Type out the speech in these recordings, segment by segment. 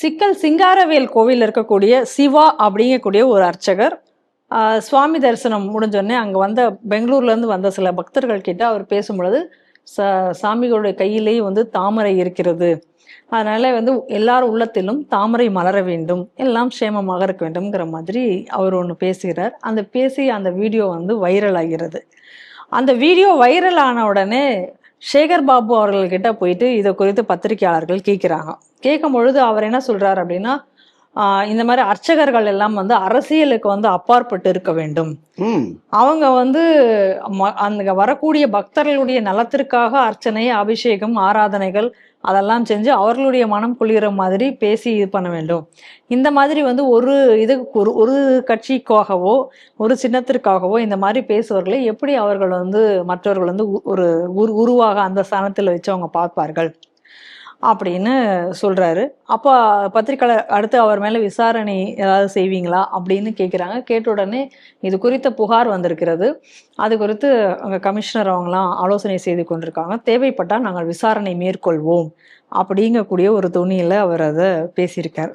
சிக்கல் சிங்காரவேல் கோவில் இருக்கக்கூடிய சிவா அப்படிங்கக்கூடிய ஒரு அர்ச்சகர். சுவாமி தரிசனம் முடிஞ்சோடனே அங்கே வந்த பெங்களூர்லேருந்து வந்த சில பக்தர்கள் கிட்ட அவர் பேசும்பொழுது ச சாமிகளுடைய கையிலேயே வந்து தாமரை இருக்கிறது. அதனால வந்து எல்லார் உள்ளத்திலும் தாமரை மலர வேண்டும் எல்லாம் சேமமாக இருக்க வேண்டும்ங்கிற மாதிரி அவர் ஒன்று பேசுகிறார். அந்த பேசி அந்த வீடியோ வந்து வைரல் ஆகிறது. அந்த வீடியோ வைரல் ஆன உடனே சேகர் பாபு அவர்கள்கிட்ட போயிட்டு இதை குறித்து பத்திரிகையாளர்கள் கேட்குறாங்க கேட்கும் பொழுது அவர் என்ன சொல்றாரு அப்படின்னா இந்த மாதிரி அர்ச்சகர்கள் எல்லாம் வந்து அரசியலுக்கு வந்து அப்பாற்பட்டு இருக்க வேண்டும். அவங்க வந்து அந்த வரக்கூடிய பக்தர்களுடைய நலத்திற்காக அர்ச்சனை அபிஷேகம் ஆராதனைகள் அதெல்லாம் செஞ்சு அவர்களுடைய மனம் குளிர மாதிரி பேசி இது பண்ண வேண்டும். இந்த மாதிரி வந்து ஒரு இது ஒரு ஒரு கட்சிக்காகவோ ஒரு சின்னத்திற்காகவோ இந்த மாதிரி பேசுவர்களை எப்படி அவர்கள் வந்து மற்றவர்கள் வந்து ஒரு உரு உருவாக அந்த ஸ்தானத்தில் வச்சு அவங்க பார்ப்பார்கள்? அப்படின்னு சொல்கிறாரு அப்போ பத்திரிக்கையாளர் அடுத்து அவர் மேலே விசாரணை ஏதாவது செய்வீங்களா அப்படின்னு கேட்குறாங்க கேட்ட உடனே இது குறித்த புகார் வந்திருக்கிறது. அது குறித்து அங்கே கமிஷனர் அவங்களாம் ஆலோசனை செய்து கொண்டிருக்காங்க. தேவைப்பட்டால் நாங்கள் விசாரணை மேற்கொள்வோம் அப்படிங்கக்கூடிய ஒரு துணியில் அவர் அதை பேசியிருக்கார்.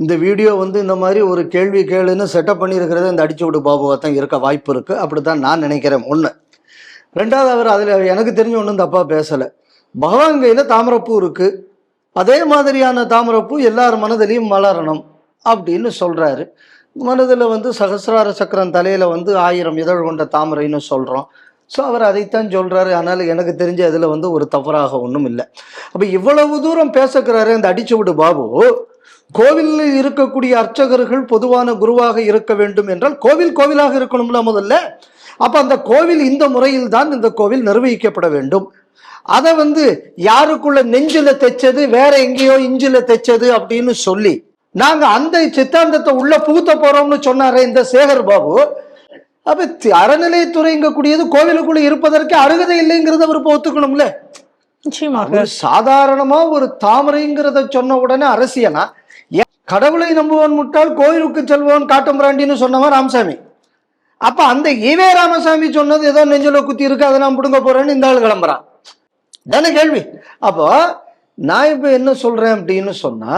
இந்த வீடியோ வந்து இந்த மாதிரி ஒரு கேள்வி கேளுன்னு செட்டப் பண்ணியிருக்கிறது இந்த அடிச்சு விடு பாபுவாக தான் இருக்க வாய்ப்பு இருக்குது அப்படி தான் நான் நினைக்கிறேன். ஒன்று ரெண்டாவது அவர் அதில் எனக்கு தெரிஞ்ச ஒன்றும் தப்பாக பேசலை. பகவான்கையில் தாமரப்பூ இருக்குது அதே மாதிரியான தாமரப்பூ எல்லார் மனதிலையும் மலரணும் அப்படின்னு சொல்கிறாரு மனதில் வந்து சகசிரார சக்கரம் தலையில் வந்து ஆயிரம் இதழ் கொண்ட தாமரைன்னு சொல்கிறோம் ஸோ அவர் அதைத்தான் சொல்கிறாரு ஆனால் எனக்கு தெரிஞ்ச அதில் வந்து ஒரு தவறாக ஒன்றும் இல்லை. அப்போ இவ்வளவு தூரம் பேசுகிறாரு அடிச்சு விடு பாபு. கோவிலில் இருக்கக்கூடிய அர்ச்சகர்கள் பொதுவான குருவாக இருக்க வேண்டும் என்றால் கோவில் கோவிலாக இருக்கணும்ல முதல்ல. அப்போ அந்த கோவில் இந்த முறையில் தான் இந்த கோவில் நிர்வகிக்கப்பட வேண்டும். அதை வந்து யாருக்குள்ள நெஞ்சில தைச்சது வேற எங்கேயோ இஞ்சில தைச்சது அப்படின்னு சொல்லி நாங்க அந்த சித்தாந்தத்தை உள்ள புகுத்த போறோம்னு சொன்னாரே இந்த சேகர் பாபு. அப்ப தி- அறநிலையத்துறைங்கக்கூடியது கோவிலுக்குள்ள இருப்பதற்கு அருகதை இல்லைங்கிறத அவர் இப்ப ஒத்துக்கணும்ல? நிச்சயமாக. சாதாரணமா ஒரு தாமரைங்கிறத சொன்ன உடனே அரசியலா கடவுளை நம்புவன் முட்டாள் கோயிலுக்கு செல்வன் காட்டும்பிராண்டின்னு சொன்னவன் ராமசாமி. அப்ப அந்த ஈவே ராமசாமி சொன்னது ஏதோ நெஞ்சில குத்தி இருக்கு அதை நான் பிடுங்க போறேன்னு இந்த ஆள் கிளம்புறான். தானே கேள்வி. அப்போ நான் இப்போ என்ன சொல்றேன் அப்படின்னு சொன்னா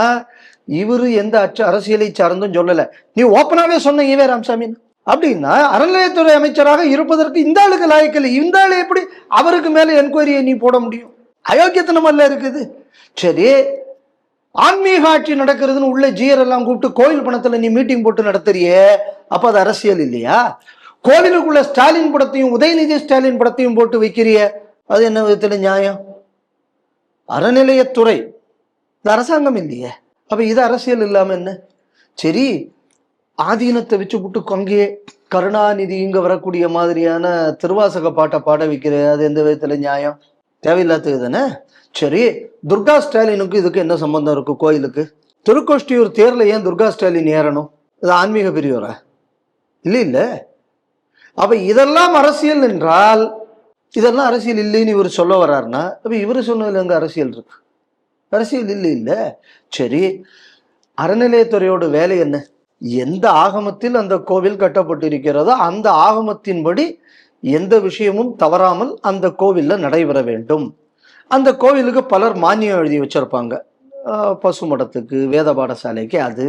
இவரு எந்த அச்ச அரசியலை சார்ந்தும் சொல்லலை. நீ ஓப்பனாகவே சொன்ன ஈவே ராமசாமி. அப்படின்னா அறநிலையத்துறை அமைச்சராக இருப்பதற்கு இந்த ஆளுக்கு லாய்க்கல இந்த ஆள் எப்படி அவருக்கு மேலே என்கொயரியை நீ போட முடியும்? அயோக்கியத்தனமல்ல இருக்குது. சரி ஆன்மீக ஆட்சி நடக்கிறதுன்னு உள்ள ஜீயர் எல்லாம் கூப்பிட்டு கோயில் பணத்தில் நீ மீட்டிங் போட்டு நடத்துறியே அப்போ அது அரசியல் இல்லையா? கோவிலுக்குள்ள ஸ்டாலின் படத்தையும் உதயநிதி ஸ்டாலின் படத்தையும் போட்டு வைக்கிறிய அது என்ன விதத்தில் நியாயம்? அறநிலையத்துறை. இந்த அரசாங்கம் இல்லையே. அப்போ இது அரசியல் இல்லாமல் என்ன? சரி ஆதீனத்தை வச்சு விட்டு கொங்கே கருணாநிதி இங்க வரக்கூடிய மாதிரியான திருவாசக பாட்டை பாட வைக்கிற அது எந்த விதத்தில் நியாயம்? தேவையில்லாதது தானே? சரி துர்கா ஸ்டாலினுக்கு இதுக்கு என்ன சம்பந்தம் இருக்கு கோயிலுக்கு? திருக்கோஷ்டியூர் தேர்ல ஏன் துர்கா ஸ்டாலின் ஏறணும்? இது ஆன்மீக பிரியோரா இல்லை இல்லை. அப்ப இதெல்லாம் அரசியல் என்றால் இதெல்லாம் அரசியல் இல்லைன்னு இவர் சொல்ல வர்றாருன்னா அப்ப இவர் சொன்னதுல எங்க அரசியல் இருக்கு? அரசியல் இல்லை இல்லை. சரி அறநிலையத்துறையோட வேலை என்ன? எந்த ஆகமத்தில் அந்த கோவில் கட்டப்பட்டிருக்கிறதோ அந்த ஆகமத்தின்படி எந்த விஷயமும் தவறாமல் அந்த கோவிலில் நடைபெற வேண்டும். அந்த கோவிலுக்கு பலர் மானியம் எழுதி வச்சிருப்பாங்க. பசு மடத்துக்கு வேத பாடசாலைக்கு அது.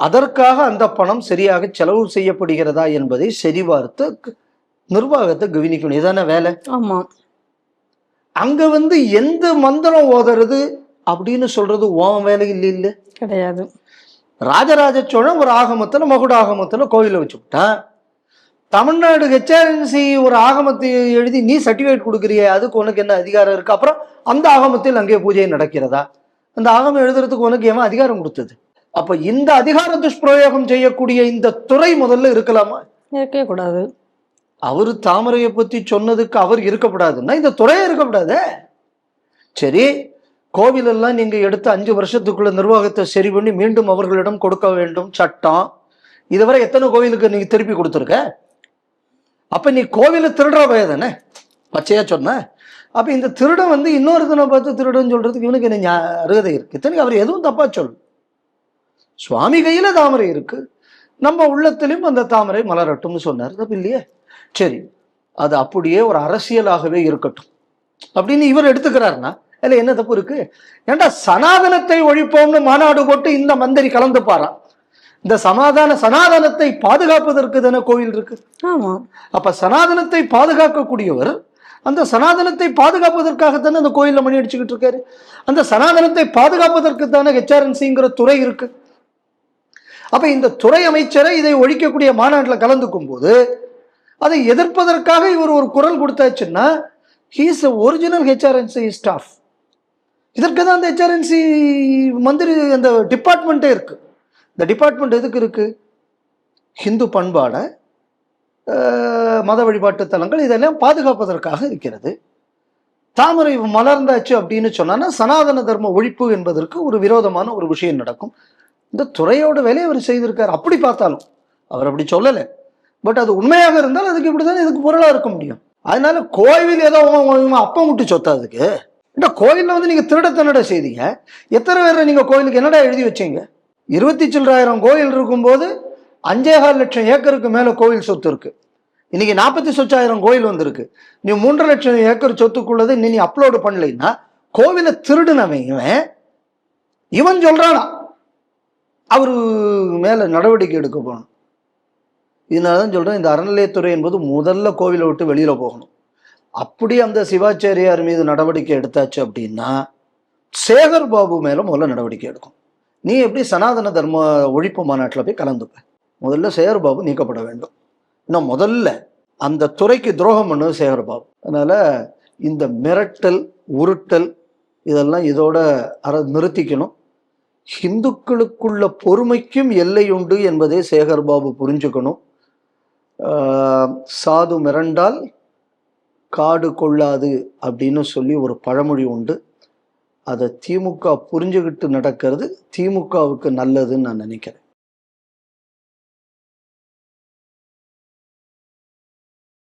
அதற்காக அந்த பணம் சரியாக செலவு செய்யப்படுகிறதா என்பதை சரிபார்த்து நிர்வாகத்தை கவனிக்கணும். இதான வேலை? ஆமா. அங்க வந்து எந்த மந்திரம் ஓதுறது அப்படின்னு சொல்றது உன் வேலை இல்லை இல்லை கிடையாது. ராஜராஜ சோழன் ஒரு ஆகமத்துல மகுட ஆகமத்துல கோவிலை வச்சு விட்டான். தமிழ்நாடு ஹெச்ஆர்என்சி ஒரு ஆகமத்தை எழுதி நீ சர்டிஃபிகேட் கொடுக்குறிய அதுக்கு உனக்கு என்ன அதிகாரம் இருக்கு? அப்புறம் அந்த ஆகமத்தில் அங்கே பூஜை நடக்கிறதா? அந்த ஆகமம் எழுதுறதுக்கு உனக்கு ஏன் அதிகாரம் கொடுத்தது? அப்ப இந்த அதிகார துஷ்பிரயோகம் செய்யக்கூடிய இந்த துறை முதல்ல இருக்கலாமா? இருக்கவே கூடாது. அவர் தாமரையை பற்றி சொன்னதுக்கு அவர் இருக்கக்கூடாதுன்னா இந்த துறையே இருக்கக்கூடாதே சரி கோவிலெல்லாம் நீங்கள் எடுத்து அஞ்சு வருஷத்துக்குள்ள நிர்வாகத்தை சரி பண்ணி மீண்டும் அவர்களிடம் கொடுக்க வேண்டும் சட்டம். இதுவரை எத்தனை கோவிலுக்கு நீங்கள் திருப்பி கொடுத்துருக்க? அப்போ நீ கோவிலை திருடுற பய தானே? பச்சையாக சொன்ன. அப்போ இந்த திருடன் வந்து இன்னொருத்தனை பார்த்து திருடன் சொல்கிறதுக்கு இவனுக்கு என்ன அருகதை இருக்கு? இத்தனைக்கு அவர் எதுவும் தப்பாக சொல்லு சுவாமி கையில் தாமரை இருக்குது நம்ம உள்ளத்திலையும் அந்த தாமரை மலரட்டும்னு சொன்னார். தப்பு இல்லையே. சரி அது அப்படியே ஒரு அரசியலாகவே இருக்கட்டும். அப்படின்னு இவர் எடுத்துக்கிறாருன்னா இல்ல என்ன தப்பு இருக்கு? ஏன்டா சனாதனத்தை ஒழிப்போம்னு மாநாடு போட்டு இந்த மந்திரி கலந்து பாராம் இந்த சமாதான சனாதனத்தை பாதுகாப்பதற்கு தானே கோவில் இருக்கு? ஆமா. அப்ப சனாதனத்தை பாதுகாக்கக்கூடியவர் அந்த சனாதனத்தை பாதுகாப்பதற்காகத்தானே அந்த கோயில்ல மணி அடிச்சுக்கிட்டு இருக்காரு? அந்த சனாதனத்தை பாதுகாப்பதற்கு தானே ஹெச்ஆர்என்சிங்கிற துறை இருக்கு? அப்ப இந்த துறை அமைச்சரை இதை ஒழிக்கக்கூடிய மாநாட்டில் கலந்துக்கும் போது அதை எதிர்ப்பதற்காக இவர் ஒரு குரல் கொடுத்தாச்சுன்னா ஹீஸ் ஒரிஜினல் ஹெச்ஆர்என்சி ஸ்டாஃப் இதற்கு தான் அந்த ஹெச்ஆர்என்சி மந்திரி அந்த டிபார்ட்மெண்ட்டே இருக்குது இந்த டிபார்ட்மெண்ட் எதுக்கு இருக்குது ஹிந்து பண்பாடை மத வழிபாட்டு தலங்கள் இதெல்லாம் பாதுகாப்பதற்காக இருக்கிறது. தாமரை மலர்ந்தாச்சு அப்படின்னு சொன்னான்னா சனாதன தர்ம ஒழிப்பு என்பதற்கு ஒரு விரோதமான ஒரு விஷயம் நடக்கும். இந்த துறையோட வேலையை அவர் செய்திருக்கார். அப்படி பார்த்தாலும் அவர் அப்படி சொல்லலை. பட் அது உண்மையாக இருந்தால் அதுக்கு இப்படிதான் இதுக்கு பொருளா இருக்க முடியும். அதனால கோவில் ஏதோ அப்பம் விட்டு சொத்தா அதுக்கு? இந்த கோயிலில் வந்து நீங்க திருட திருட செய்தீங்க? எத்தனை பேரை நீங்க கோயிலுக்கு என்னடா எழுதி வச்சீங்க? இருபத்தி சில்லறாயிரம் கோயில் இருக்கும்போது அஞ்சேகால் லட்சம் ஏக்கருக்கு மேல கோயில் சொத்து இருக்கு. இன்னைக்கு நாற்பத்தி சொச்சாயிரம் கோயில் வந்திருக்கு. நீ மூன்றரை லட்சம் ஏக்கர் சொத்துக்குள்ளது நீ அப்லோடு பண்ணலைன்னா கோவிலை திருடுனவன் இவன் இவன் சொல்றானா? அவரு மேல நடவடிக்கை எடுக்க போகணும். இதனால தான் சொல்கிறேன் இந்த அறநிலையத்துறை என்பது முதல்ல கோவிலை விட்டு வெளியில் போகணும். அப்படி அந்த சிவாச்சாரியார் மீது நடவடிக்கை எடுத்தாச்சு அப்படின்னா சேகர் பாபு மேலே முதல்ல நடவடிக்கை எடுக்கும். நீ எப்படி சனாதன தர்ம ஒழிப்பு மாநாட்டில் போய் கலந்துப்ப? முதல்ல சேகர் பாபு நீக்கப்பட வேண்டும். இன்னும் முதல்ல அந்த துறைக்கு துரோகம் பண்ணது சேகர் பாபு. அதனால் இந்த மிரட்டல் உருட்டல் இதெல்லாம் இதோட அற நிறுத்திக்கணும். ஹிந்துக்களுக்குள்ள பொறுமைக்கும் எல்லை உண்டு என்பதை சேகர் பாபு புரிஞ்சுக்கணும். சாது மிரண்டால் காடு கொள்ளாது அப்படின்னு சொல்லி ஒரு பழமொழி உண்டு. அதை திமுக புரிஞ்சுக்கிட்டு நடக்கிறது திமுகவுக்கு நல்லதுன்னு நான் நினைக்கிறேன்.